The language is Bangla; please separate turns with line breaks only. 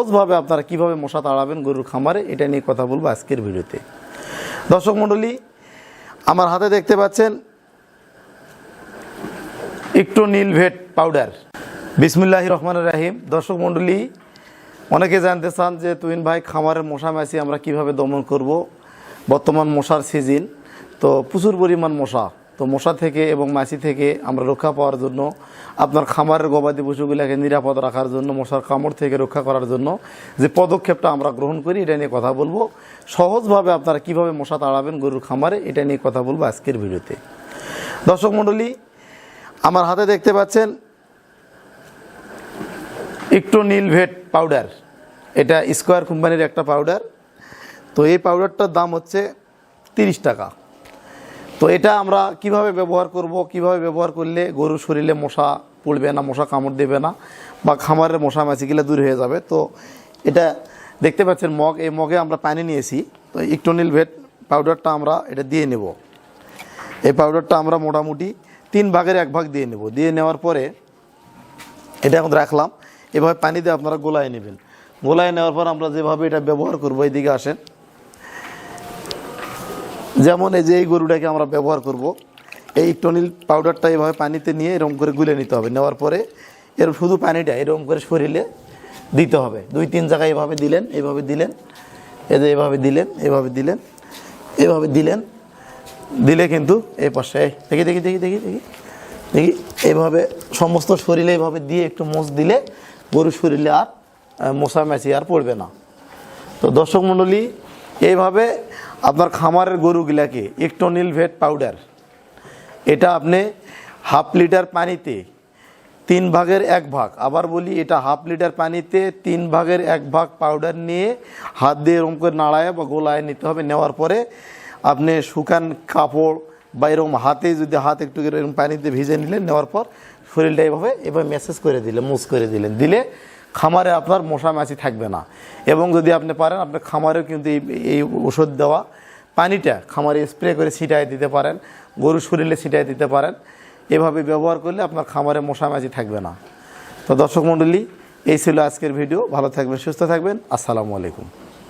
সহজভাবে আপনারা কীভাবে মশা তাড়াবেন গরুর খামারে, এটা নিয়ে কথা বলব আজকের ভিডিওতে। দর্শক মণ্ডলী, আমার হাতে দেখতে পাচ্ছেন একটু নীল ভেট পাউডার বিসমুল্লাহ রহমান রাহিম। দর্শক মণ্ডলী, অনেকে জানতে চান যে তুইন ভাই, খামারের মশা মাছি আমরা কীভাবে দমন করব? বর্তমান মশার সিজন তো প্রচুর পরিমাণ মশা। তো মশা থেকে এবং মাছি থেকে আমরা রক্ষা পাওয়ার জন্য, আপনার খামারের গবাদি পশুগুলোকে নিরাপদ রাখার জন্য, মশার কামড় থেকে রক্ষা করার জন্য যে পদক্ষেপটা আমরা গ্রহণ করি, এটা নিয়ে কথা বলব। সহজভাবে আপনারা কীভাবে মশা তাড়াবেন গরুর খামারে, এটা নিয়ে কথা বলব আজকের ভিডিওতে। দর্শক মণ্ডলী, আমার হাতে দেখতে পাচ্ছেন একটু নীল ভেট পাউডার এটা স্কোয়ার কোম্পানির একটা পাউডার তো এই পাউডারটার দাম হচ্ছে তিরিশ টাকা। তো এটা আমরা কীভাবে ব্যবহার করব? কীভাবে ব্যবহার করলে গরুর শরীরে মশা পড়বে না, মশা কামড় দেবে না বা খামারের মশা মাছিগুলো দূর হয়ে যাবে? তো এটা দেখতে পাচ্ছেন মগ, এই মগে আমরা পানি নিয়েছি। তো ইকটোনিল ভেট পাউডারটা আমরা এটা দিয়ে নেব। এই পাউডারটা আমরা মোটামুটি তিন ভাগের এক ভাগ দিয়ে নেব। দিয়ে নেওয়ার পরে এটা এখন রাখলাম। এভাবে পানি দিয়ে আপনারা গোলায় নেবেন। গোলায় নেওয়ার পর আমরা যেভাবে এটা ব্যবহার করব এইদিকে আসেন। যেমন এই যে এই গরুটাকে আমরা ব্যবহার করব, এই টনিল পাউডারটা এভাবে পানিতে নিয়ে এরকম করে গুলে নিতে হবে। নেওয়ার পরে এর শুধু পানিটা, এরকম করে শরীরে দিতে হবে। দুই, তিন জায়গায় এভাবে দিলেন এভাবে দিলেন যে এভাবে দিলেন এভাবে দিলেন এভাবে দিলেন, দিলে কিন্তু এই পাশে দেখি দেখি দেখি দেখি দেখি দেখি এইভাবে সমস্ত শরীরে এইভাবে দিয়ে একটু মোচ দিলে গরুর শরীরে আর মশা, মাছি আর পড়বে না। তো দর্শক মণ্ডলী এইভাবে আপনার খামারের গরুগুলাকে ইকটোনিল ভেট পাউডার এটা আপনি হাফ লিটার পানিতে তিন ভাগের এক ভাগ, আবার বলি এটা হাফ লিটার পানিতে তিন ভাগের এক ভাগ পাউডার নিয়ে হাত দিয়ে এরকম করে নাড়ায় বা গোলায় নিতে হবে, নেওয়ার পরে আপনি শুকান কাপড় বা এরকম হাতে যদি হাত একটু এরকম পানিতে ভিজে নিলেন, নেওয়ার পর শরীরটা এভাবে এভাবে মেসেজ করে দিলেন মুস করে দিলেন, দিলে খামারে আপনার মশা মাছি থাকবে না। এবং যদি আপনি পারেন আপনার খামারেও কিন্তু এই এই ওষুধ দেওয়া পানিটা খামারে স্প্রে করে ছিটাই দিতে পারেন, গরু শরীরে ছিটাই দিতে পারেন। এভাবে ব্যবহার করলে আপনার খামারে মশা মাছি থাকবে না। তো দর্শক মণ্ডলী, এই ছিল আজকের ভিডিও। ভালো থাকবেন, সুস্থ থাকবেন। আসসালামু আলাইকুম।